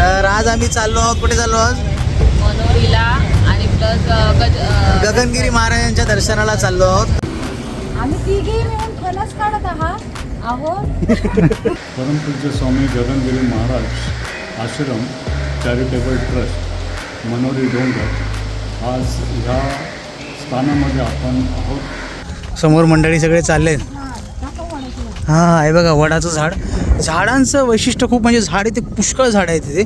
तर आज आम्ही चाललो आहोत. कुठे चाललो आहोत मनोरीला आणि प्लस गज गगनगिरी महाराजांच्या दर्शनाला चाललो आहोत. आम्ही तिघे मिळून फणस काढत आहात. आहोत. परमपूज्य स्वामी गगनगिरी महाराज आश्रम चॅरिटेबल ट्रस्ट मनोरी डोंगर आज ह्या स्थानामध्ये आपण आहोत. समोर मंडळी सगळे चालले हा हे बघा वडाचं झाड. झाडांचं वैशिष्ट्य खूप म्हणजे झाड आहे ते पुष्कळ झाड आहे तिथे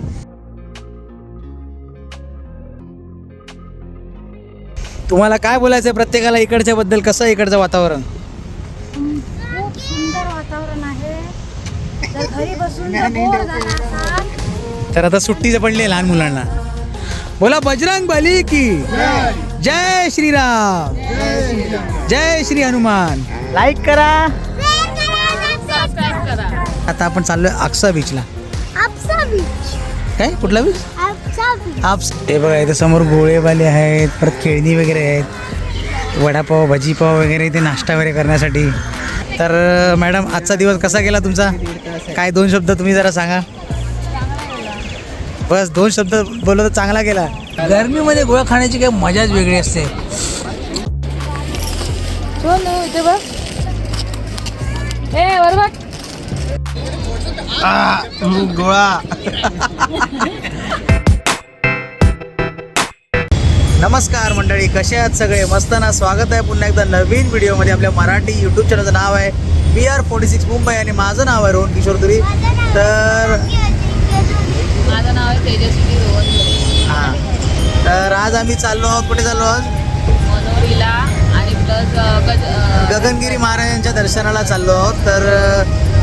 तुम्हाला काय बोलायचं आहे प्रत्येकाला इकडच्या बद्दल? कसं आहे इकडचं वातावरण? खूप सुंदर वातावरण आहे. जर घरी बसून जर बोर झाला असाल तर आता सुट्टी पडली आहे लहान मुलांना. बोला बजरंग बली की. जय श्रीराम. जय श्री हनुमान. लाईक करा. आता आपण चाललोय आक्सा बीचला काय? कुठला बीच आप्स ते बघा इथे समोर गोळेवाले आहेत परत खेळणी वगैरे आहेत वडापाव भजीपाव वगैरे इथे नाश्ता वगैरे करण्यासाठी. तर मॅडम आजचा दिवस कसा गेला तुमचा? काय दोन शब्द तुम्ही जरा सांगा. बस दोन शब्द बोललो तर चांगला गेला. गरमीमध्ये गोळा खाण्याची काही मजाच वेगळी असते. इथे ए वर बघ गोळा. नमस्कार मंडळी कसे आहात सगळे? मस्त ना स्वागत आहे. पुन्हा एकदा नवीन व्हिडिओमध्ये आपल्या मराठी यूट्यूब चॅनलचं नाव आहे B R forty six Mumbai आणि माझं नाव आहे रोहन किशोर तुरी. तर माझं नाव आहे तेजस्वी रोहन हां. तर आज आम्ही चाललो आहोत. कुठे चाललो आहोत? मनोरीला गगनगिरी महाराजांच्या दर्शनाला चाललो आहोत. तर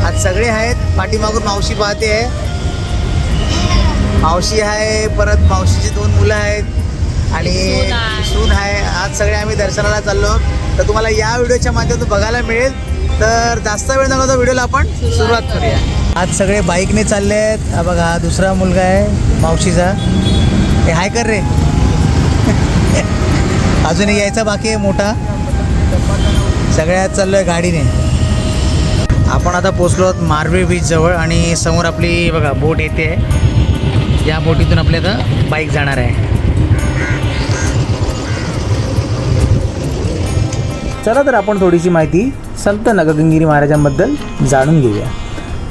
आज सगळे आहेत. पाठीमागून मावशी पाहते. आहे मावशी आहे परत मावशीची दोन मुलं आहेत. आणि सून आहे. आज सगळे आम्ही दर्शनाला चाललो आहोत. तर तुम्हाला या व्हिडिओच्या माध्यमातून बघायला मिळेल. तर जास्त वेळ न घालवता व्हिडिओला आपण सुरुवात करूया. आज सगळे बाईकने चालले आहेत. हा बघा हा दुसरा मुलगा आहे मावशीचा. हे हाय कर रे. अजून एक यायचा बाकी आहे मोठा. सगळ्यात चाललो आहे गाडीने. आपण आता पोचलो आहोत मारवे बीच जवळ आणि समोर आपली बघा बोट येते. आहे या बोटीतून आपल्या आता बाईक जाणार आहे. चला तर आपण थोडीशी माहिती संत नगगंगिरी महाराजांबद्दल जाणून घेऊया.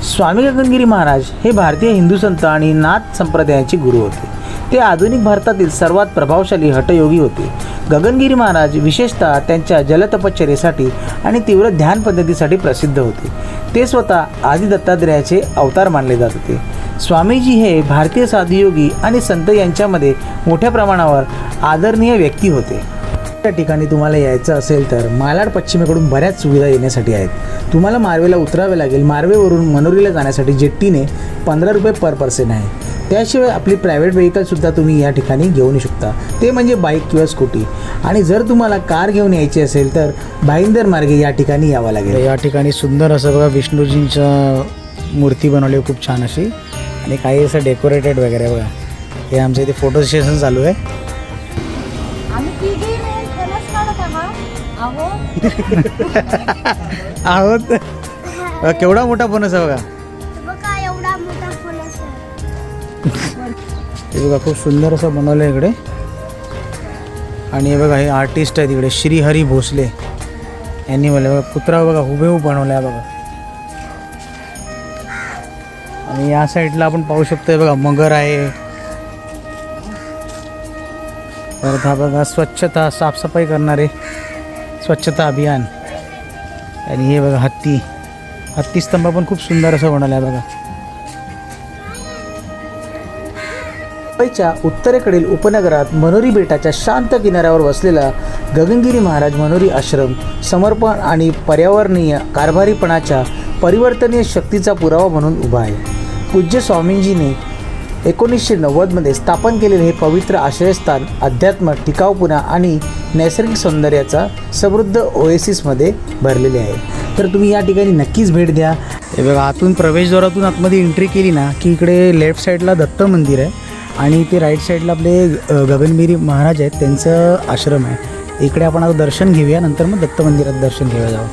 स्वामी गगनगिरी महाराज हे भारतीय हिंदू संत आणि नाथ संप्रदायाचे गुरु होते. ते आधुनिक भारतातील सर्वात प्रभावशाली हटयोगी होते. गगनगिरी महाराज विशेषतः त्यांच्या जलतपश्चर्येसाठी आणि तीव्र ध्यान पद्धतीसाठी प्रसिद्ध होते. ते स्वतः आदि दत्तात्रेयाचे अवतार मानले जात होते. स्वामीजी हे भारतीय साधुयोगी आणि संत यांच्यामध्ये मोठ्या प्रमाणावर आदरणीय व्यक्ती होते. त्या ठिकाणी तुम्हाला यायचं असेल तर मालाड पश्चिमेकडून बऱ्याच सुविधा येण्यासाठी आहेत. तुम्हाला मार्वेला उतरावे लागेल. मार्वेवरून मनोरीला जाण्यासाठी जेट्टीने पंधरा रुपये पर पर्सन आहे. त्याशिवाय आपली प्रायव्हेट व्हेकलसुद्धा तुम्ही या ठिकाणी घेऊन शकता. ते म्हणजे बाईक किंवा स्कूटी आणि जर तुम्हाला कार घेऊन यायची असेल तर भाईंदर मार्गे या ठिकाणी यावं लागेल. या ठिकाणी सुंदर असं बघा विष्णूजींच्या मूर्ती बनवली आहे खूप छान अशी. आणि काही असं डेकोरेटेड वगैरे बघा. हे आमचं इथे फोटो सेशन चालू आहे. आहात. केवढा मोठा फणस आहे बघा बघा. हे बघा खूप सुंदर असं बनवलं आहे इकडे. आणि हे बघा हे आर्टिस्ट आहेत इकडे श्रीहरी भोसले. यांनी मला बघा कुत्रा बघा हुबेहूब बनवला आहे बघा. आणि या साईडला आपण पाहू शकतो बघा मगर आहे. परत हा बघा स्वच्छता साफसफाई करणारे स्वच्छता अभियान. आणि हे बघा हत्ती. हत्ती स्तंभ पण खूप सुंदर असं बनवलं आहे बघा. मुंबईच्या उत्तरेकडील उपनगरात मनोरी बेटाच्या शांत किनाऱ्यावर वसलेला गगनगिरी महाराज मनोरी आश्रम समर्पण आणि पर्यावरणीय कारभारीपणाच्या परिवर्तनीय शक्तीचा पुरावा म्हणून उभा आहे. पूज्य स्वामींजीने एकोणीसशे नव्वदमध्ये स्थापन केलेले हे पवित्र आश्रयस्थान अध्यात्म टिकाऊपुणा आणि नैसर्गिक सौंदर्याचा समृद्ध ओएसिसमध्ये भरलेले आहे. तर तुम्ही या ठिकाणी नक्कीच भेट द्या. हे बघा आतून प्रवेशद्वारातून आतमध्ये एंट्री केली ना की इकडे लेफ्ट साईडला दत्त मंदिर आहे. आणि ते राईट साईडला आपले अ, गगनगिरी महाराज आहेत त्यांचं आश्रम आहे. इकडे आपण आता दर्शन घेऊया नंतर मग दत्त मंदिरात दर्शन घेऊया जाऊ.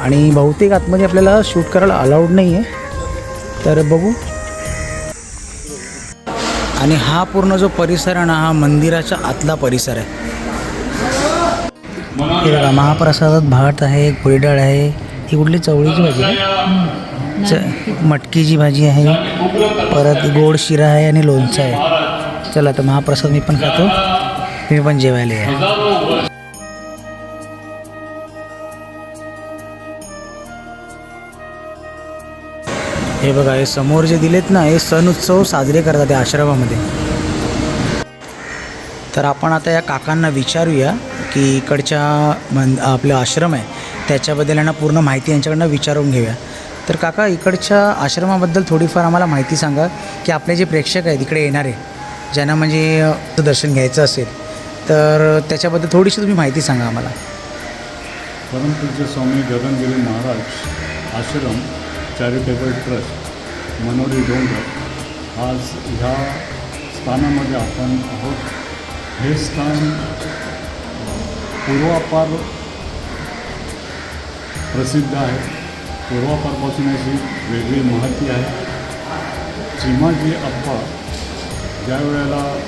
आणि बहुतेक आतमध्ये आपल्याला शूट करायला अलाउड नाही आहे तर बघू. आणि हा पूर्ण जो परिसर आहे ना हा मंदिराच्या आतला परिसर आहे. हे बघा महाप्रसादात भात आहे डाळ आहे ही कुठली चवळीची भाजी आहे? च मटकीची भाजी आहे. परत गोड शिरा आहे आणि लोणचं आहे. चला तर महाप्रसाद मी पण खातो. मी पण जेवायला आहे हे बघा हे समोर जे दिलेत ना हे सण उत्सव साजरे करतात या आश्रमामध्ये. तर आपण आता या काकांना विचारूया की इकडच्या मन आपलं आश्रम आहे त्याच्याबद्दल यांना पूर्ण माहिती यांच्याकडनं विचारून घेऊया. तर काका इकडच्या आश्रमाबद्दल थोडीफार आम्हाला माहिती सांगा की आपले जे प्रेक्षक आहेत इकडे येणारे ज्यांना म्हणजे दर्शन घ्यायचं असेल तर त्याच्याबद्दल थोडीशी तुम्ही माहिती सांगा आम्हाला. परमपूज्य स्वामी गगनगिरी महाराज आश्रम चॅरिटेबल ट्रस्ट मनोरी डोंगर आज ह्या स्थानामध्ये आपण आहोत. हे स्थान पूर्वापार प्रसिद्ध आहे. पूर्वापारपासून याची वेगळी महती आहे. चिमाजी अप्पा ज्या वेळेला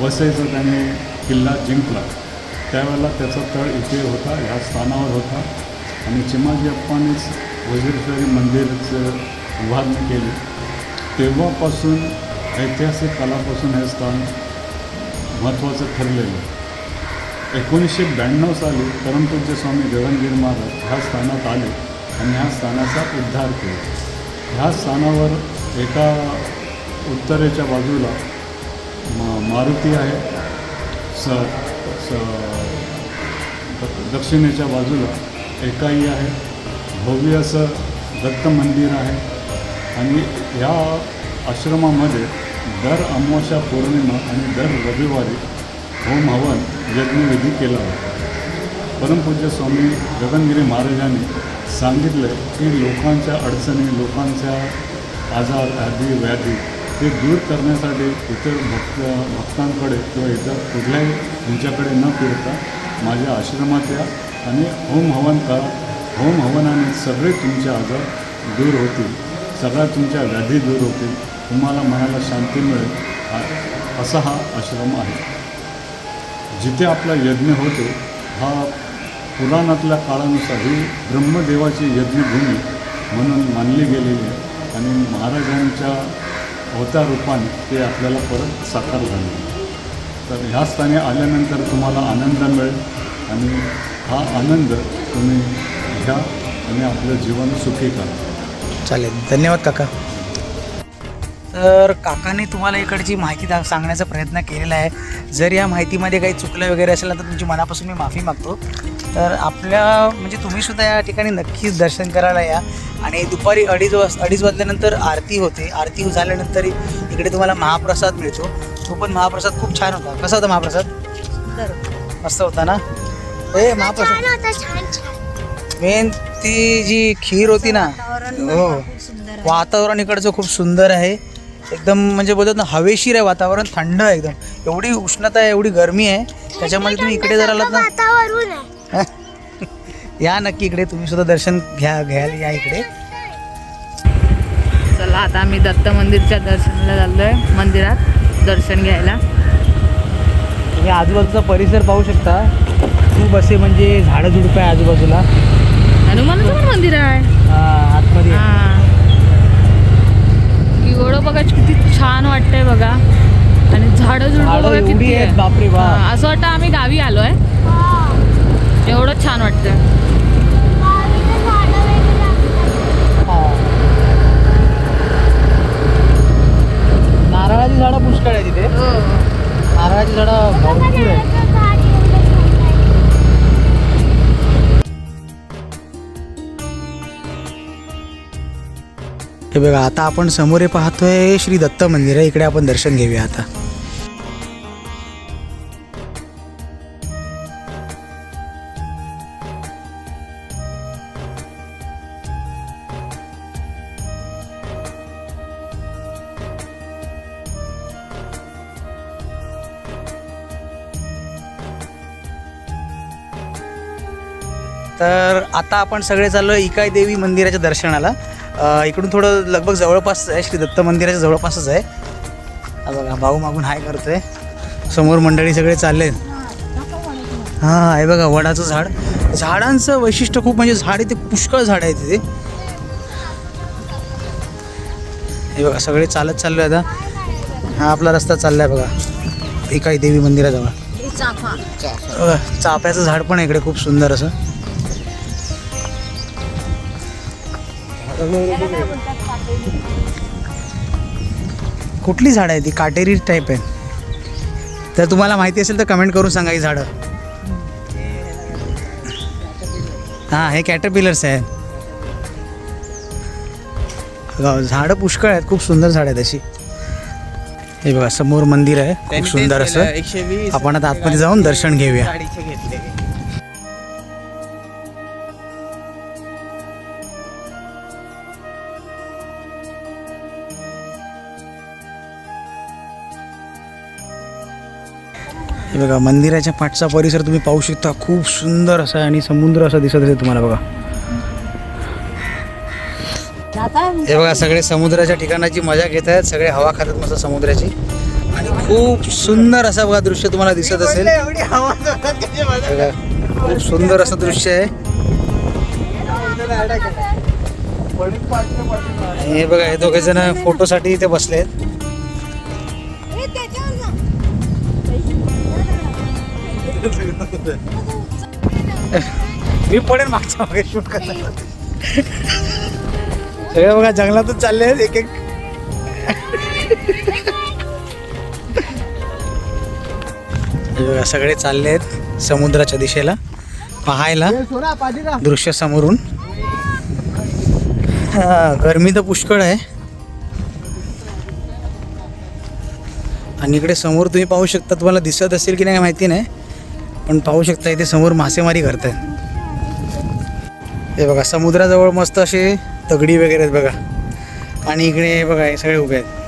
वसईचा त्याने किल्ला जिंकला त्यावेळेला त्याचा तळ इथे होता ह्या स्थानावर होता. आणि चिमाजी अप्पानेच वजीरश्वरी मंदिरचं उभारणी केली. तेव्हापासून ऐतिहासिक कालापासून हे स्थान महत्त्वाचं ठरलेलं. एकोणीसशे ब्याण्णव साली परमपूज्य स्वामी गगनगिरी महाराज ह्या स्थानात आले. आणि ह्या स्थानाचा उद्धार केला. ह्या स्थानावर एका उत्तरेच्या बाजूला म मारुती आहे. स स द- दक्षिणेच्या बाजूला एकाई आहे. भव्य असं दत्त मंदिर आहे. आणि ह्या आश्रमामध्ये दर अमावस्या पौर्णिमा आणि दर रविवारी होम हवन यज्ञविधी केला होता परमपूज्य स्वामी गगनगिरी महाराजांनी सांगितलं की लोकांच्या अडचणी लोकांच्या आजार आधी व्याधी ते दूर करण्यासाठी इतर भक्त भक्तांकडे किंवा इतर कुठल्याही तुमच्याकडे न फिरता माझ्या आश्रमात या आणि होम हवन करा होम हवनाने सगळे तुमचे आजार दूर होतील सगळ्या तुमच्या व्याधी दूर होतील तुम्हाला मनाला शांती मिळेल असा हा आश्रम आहे. जिथे आपला यज्ञ होतो हा पुराणातल्या काळानुसार ही ब्रह्मदेवाची यज्ञभूमी म्हणून मानली गेलेली आहे. आणि महाराजांच्या अवतार रूपाने ते आपल्याला परत साकार झाले. तर ह्या स्थानी आल्यानंतर तुम्हाला आनंद मिळेल. आणि हा आनंद तुम्ही घ्या आणि आपलं जीवन सुखी करा. चालेल. धन्यवाद काका. तर काकाने तुम्हाला इकडची माहिती दा सांगण्याचा प्रयत्न केलेला आहे. जर या माहितीमध्ये काही चुकलं वगैरे असेल ना तर तुमची मनापासून मी माफी मागतो. तर आपल्या म्हणजे तुम्ही सुद्धा या ठिकाणी नक्कीच दर्शन करायला या. आणि दुपारी अडीच वाज अडीच वाजल्यानंतर आरती होते. आरती झाल्यानंतर इकडे तुम्हाला महाप्रसाद मिळतो. तो पण महाप्रसाद खूप छान होता. कसा होता महाप्रसाद? मस्त होता ना? ए महाप्रसाद. मेन ती जी खीर होती ना? हो. वातावरण इकडचं खूप सुंदर आहे. एकदम म्हणजे बोलतात ना हवेशीर आहे वातावरण थंड आहे एकदम. एवढी उष्णता आहे एवढी गरमी आहे. त्याच्यामध्ये तुम्ही इकडे जर आलात ना या नक्की इकडे तुम्ही सुद्धा दर्शन घ्या घ्यायला या इकडे. चला आता आम्ही दत्त मंदिरच्या दर्शनाला चाललोय मंदिरात दर्शन घ्यायला. तुम्ही आजूबाजूचा परिसर पाहू शकता. खूप असे म्हणजे झाडं झुडपं आहे आजूबाजूला. हनुमानाचं मंदिर आहे. आतमध्ये. एवढं बघा किती छान वाटतंय बघा. आणि झाडं झुडपं बघा किती. बापरे बाप. हा, असं वाटतं आम्ही गावी आलोय. एवढं छान. हा. नारळाची झाडं पुष्कळ आहे तिथे हो नारळाची झाडं भरपूर आहे. हे बघा आता आपण समोर हे पाहतोय श्री दत्त मंदिर आहे इकडे आपण दर्शन घेऊया आता आता आपण सगळे चाललो आहे इकाई देवी मंदिराच्या दर्शनाला. इकडून थोडं लगभग जवळपास आहे श्री दत्त मंदिराच्या जवळपासच आहे. हा बघा भाऊ मागून हाय करतोय. समोर मंडळी सगळे चालले हां हे बघा वडाचं झाड. झाडांचं वैशिष्ट्य खूप म्हणजे झाड इथे पुष्कळ झाड आहे तिथे हे बघा सगळे चालत चाललोय आता. हा आपला रस्ता चाललाय बघा. एकाई देवी मंदिराजवळ. चाफ्याचं झाड पण आहे इकडे खूप सुंदर असं. कुठली झाड आहे ती काटेरी टाईप आहे तर तुम्हाला माहिती असेल तर कमेंट करून सांगा ही झाडं. हां हे कॅटरपिलर्स आहेत. बघा, झाडं पुष्कळ आहेत. खूप सुंदर झाड आहेत अशी. हे बघा समोर मंदिर आहे. खूप सुंदर असं. आपण आता आतमध्ये जाऊन दर्शन घेऊया. हे बघा मंदिराच्या पाठचा परिसर तुम्ही पाहू शकता. खूप सुंदर असा आहे आणि समुद्र असा दिसत असेल तुम्हाला बघा. हे बघा सगळे समुद्राच्या ठिकाणाची मजा घेत आहेत. सगळे हवा खातात मस्त समुद्राची. आणि खूप सुंदर असा बघा दृश्य तुम्हाला दिसत असेल. खूप सुंदर असं दृश्य आहे. आणि हे बघा हे दोघे जण फोटोसाठी इथे बसले आहेत. मी पडेल मागच्या मागे शूट करता सगळे बघा जंगलातच चालले आहेत एक एक सगळे चालले आहेत समुद्राच्या दिशेला पाहायला दृश्य समोरून. हा, गरमी तर पुष्कळ आहे. आणि इकडे समोर तुम्ही पाहू शकता तुम्हाला दिसत असेल की नाही माहिती नाही. पण पाहू शकता इथे समोर मासेमारी करतायत. हे बघा समुद्राजवळ मस्त असे दगडी वगैरे आहेत बघा. आणि इकडे हे बघा हे सगळे उभे आहेत.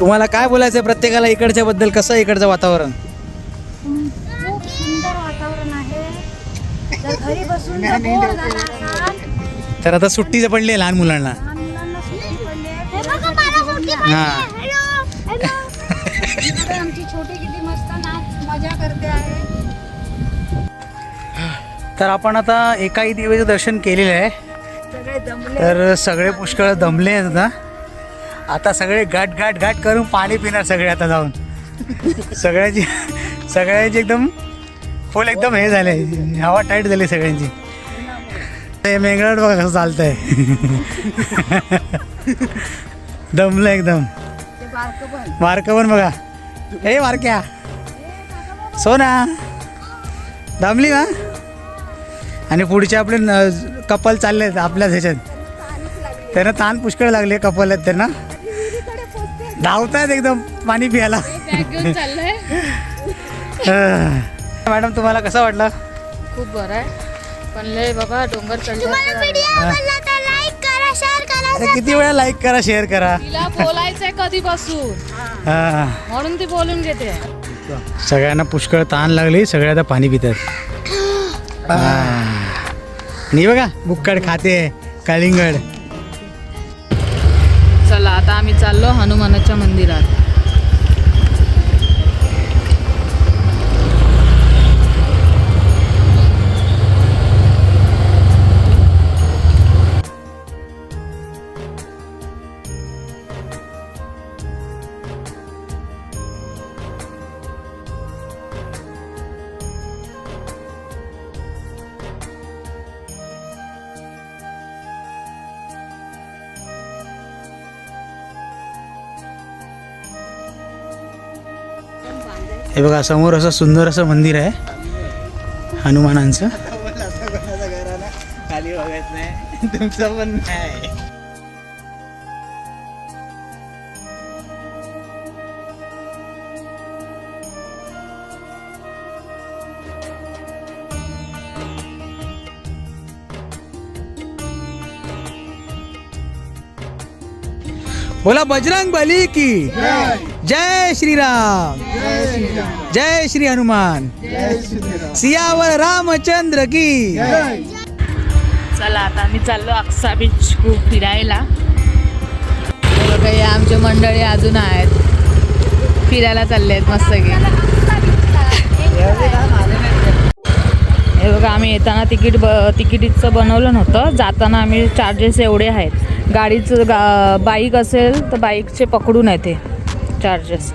तुम्हाला काय बोलायचं आहे प्रत्येकाला इकडच्या बद्दल? कसं आहे इकडचं वातावरण? खूप सुंदर वातावरण आहे जर घरी बसून जर बोर झाला असाल तर आता सुट्टी पडली आहे लहान मुलांना. लहान मुलांना सुट्टी पडली आहे. हे बघा मला सुट्टी हां. आमची छोटी किती मस्त नाच मजा करते आहे. तर आपण आता एकाही देवीचं दर्शन केलेलं आहे. तर सगळे पुष्कळ दमले आहेत आता. आता सगळे गाठ गाठ गाठ करून पाणी पिणार सगळे आता जाऊन. सगळ्यांची सगळ्यांची एकदम फुल एकदम हे झाले. हवा टाईट झाली सगळ्यांची. ते मेंगळाट बघा कसं चालतंय. दमलं एकदम. बारकं मार्क पण बघा. हे मारक्या सोना. दमली ना आणि पुढचे आपले न- कपल चालले आहेत आपल्याच ह्याच्यात. त्यांना ताण पुष्कळ लागले कपल आहेत त्यांना. धावतायत एकदम पाणी प्यायला. मॅडम तुम्हाला कसं वाटलं? खूप बरं आहे. पण लय बाबा डोंगर चढलं किती वेळा लाईक करा शेअर करा. तिला बोलायचंय कधीपासून. हा. म्हणून ती बोलून घेते. सगळ्यांना पुष्कळ ताण लागली सगळे आता पाणी पितात. आणि बघा बुक्कड खाते कलिंगड. चला आता आम्ही चाललो हनुमानाच्या मंदिरात. हे बघा समोर असं सुंदर असं मंदिर आहे. हनुमानांचं. खाली बघत नाही तुमचं पण नाही बोला बजरंग बली की. जय श्रीराम। जय श्री हनुमान। सियावर रामचंद्र की। चला आता आम्ही चाललो अक्सा बीच खूप फिरायला. मंडळी अजून आहेत. फिरायला चालले आहेत मस्त हे बघा आम्ही येताना तिकीट ब तिकीटचं बनवलं नव्हतं. जाताना आम्ही चार्जेस एवढे आहेत. गाडीचं गा बाईक असेल तर बाईकचे पकडून आहे ते चार्जेस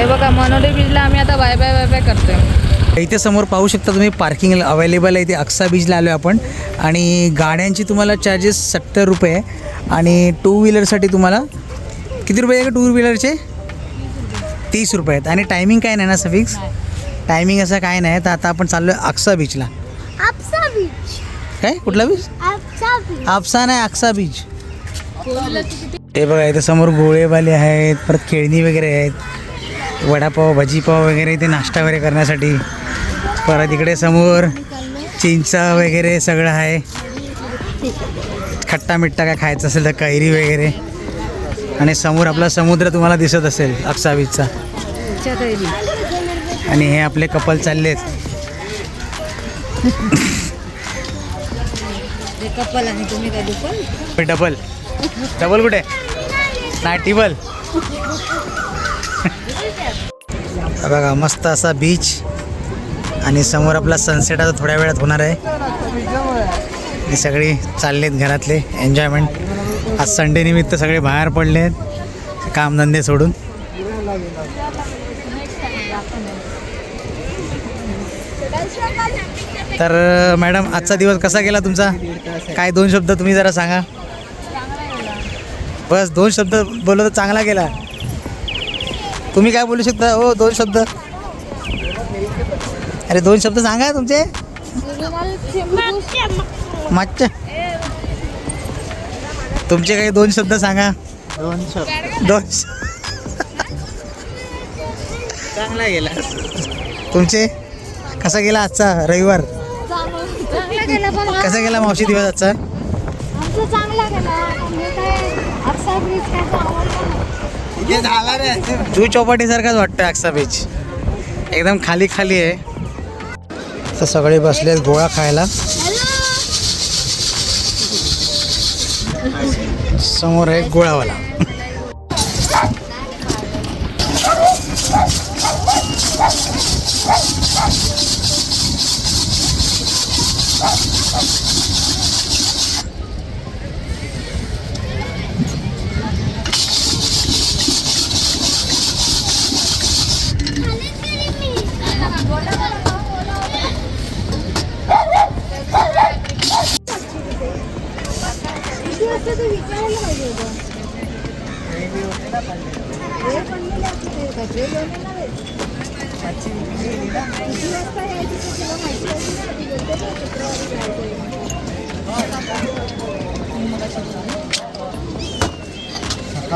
हे बघा मनोली बीचला आम्ही आता बाय बाय बाय बाय करतोय. इथे समोर पाहू शकता तुम्ही पार्किंग अवेलेबल आहे. इथे अक्सा बीचला आलो आहे आपण. आणि गाड्यांची तुम्हाला चार्जेस सत्तर रुपये आहे. आणि टू व्हीलरसाठी तुम्हाला किती रुपये आहे का टू व्हीलरचे तीस रुपये आहेत. आणि टायमिंग काय नाही ना असं फिक्स टायमिंग असं काय नाही. तर आता आपण चाललो आहे अक्सा बीचला काय? कुठला बीच आपसा नाही अक्सा बीच हे बघा इथे समोर गोळेवाले आहेत परत खेळणी वगैरे आहेत. वडापाव भजीपाव वगैरे इथे नाश्ता वगैरे करण्यासाठी. परत इकडे समोर चिंचा वगैरे सगळं आहे. खट्टा मिट्टा काय खायचं असेल तर कैरी वगैरे. आणि समोर आपला समुद्र तुम्हाला दिसत असेल अक्सा बीचचा आणि हे आपले कपल चालले आहेत कपल आणि तुम्ही काय दुपल डबल डबल कुठे? नाही टिबल बघा मस्त असा बीच आणि समोर आपला सनसेट आता थोड्या वेळात होणार आहे. हे सगळे चाललेत घरातले एन्जॉयमेंट आज संडे निमित्त सगळे बाहेर पडले आहेत. कामधंदे सोडून. तर मॅडम आजचा दिवस कसा गेला तुमचा? काय दोन शब्द तुम्ही जरा सांगा. बस दोन शब्द बोललो तर चांगला गेला. तुम्ही काय बोलू शकता? हो दोन शब्द. अरे दोन शब्द सांगा तुमचे. मागच्या. तुमचे काही दोन शब्द सांगा. दोन शब्द. दोन चांगला गेला. तुमचे? कसा गेला आजचा रविवार? गेला पण हा. कसा गेला मावशी दिवस आजचा? आमचा चांगला गेला. पण हे काय अक्सा ब्रिज काय तर आवडला नाही. इथे झाला रे. जू चौपाटीसारखाच वाटतं अक्सा बीच एकदम खाली खाली आहे. तर सगळे बसलेत गोळा खायला. समोर आहे गोळावाला. Ah, ah, ah.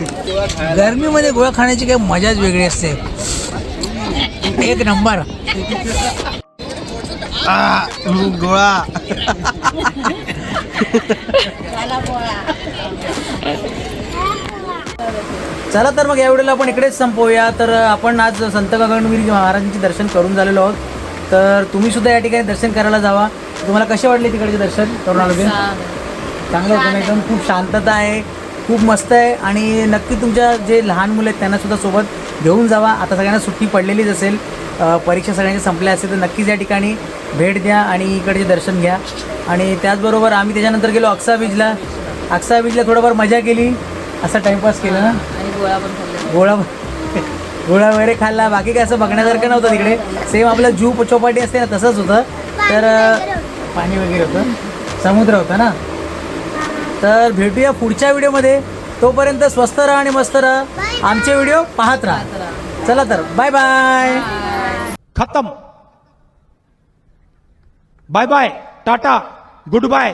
या गरमीमध्ये गोळा खाण्याची काही मजाच वेगळी असते. एक नंबर. गोळा. चला तर मग या व्हिडिओला आपण इकडेच संपवूया. तर आपण आज संत गगनगिरी महाराजांचे दर्शन करून झालेलो आहोत. तर तुम्ही सुद्धा या ठिकाणी दर्शन करायला जावा. तुम्हाला कसे वाटले तिकडचे दर्शन करून आलो चांगलं होतं एकदम. खूप शांतता आहे. खूप मस्त आहे आणि नक्की तुमच्या जे लहान मुलं आहेत त्यांना सुद्धा सोबत घेऊन जावा. आता सगळ्यांना सुट्टी पडलेलीच असेल परीक्षा सगळ्यांच्या संपल्या असेल तर नक्कीच या ठिकाणी भेट द्या आणि इकडचे दर्शन घ्या. आणि त्याचबरोबर आम्ही त्याच्यानंतर गेलो अक्सा बीचला अक्सा बीचला थोडंफार मजा केली. असा टाईमपास केला ना? आणि गोळा गोळा गोळा वगैरे खाल्ला. बाकी काय असं बघण्यासारखं नव्हतं तिकडे. सेम आपलं जू चौपाटी असते ना तसंच होतं. तर पाणी वगैरे होतं. समुद्र होता ना? तर भेटूया पुढच्या व्हिडिओमध्ये. तोपर्यंत स्वस्त राहा आणि मस्त राहा. आमचे व्हिडिओ पाहत राहा. चला तर बाय बाय खत्म. Bye bye tata goodbye